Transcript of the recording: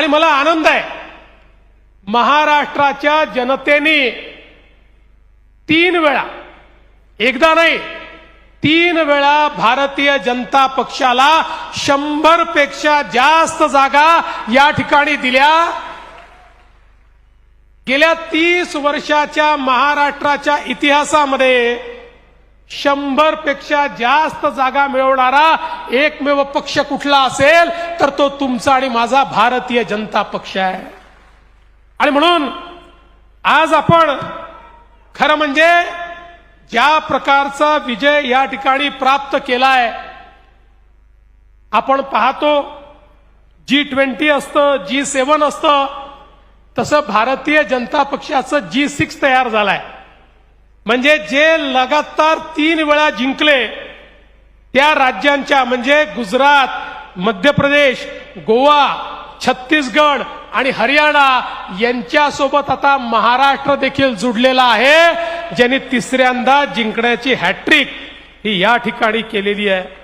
आणि मला आनंद आहे. महाराष्ट्राच्या जनतेने तीन वेळा एकदा नाही तीन वेळा भारतीय जनता पक्षाला शंभरपेक्षा जास्त जागा या ठिकाणी दिल्या. गेल्या तीस वर्षाच्या महाराष्ट्राच्या इतिहासामध्ये शंभरपेक्षा जास्त जागा मिळवणारा एकमेव पक्ष कुठला असेल तर तो तुमचा आणि माझा भारतीय जनता पक्ष आहे. आणि म्हणून आज आपण खरं म्हणजे ज्या प्रकारचा विजय या ठिकाणी प्राप्त केलाय आपण पाहतो जी ट्वेंटी असतं जी सेवन असतं तसं भारतीय जनता पक्षाचं जी सिक्स तयार झालंय. म्हणजे जे लगातार तीन वेळा जिंकले त्या राज्यांच्या म्हणजे गुजरात मध्य प्रदेश गोवा छत्तीसगड आणि हरियाणा यांच्यासोबत आता महाराष्ट्र देखील जुडलेला आहे ज्यांनी तिसऱ्यांदा जिंकण्याची हॅट्रिक ही या ठिकाणी केलेली आहे.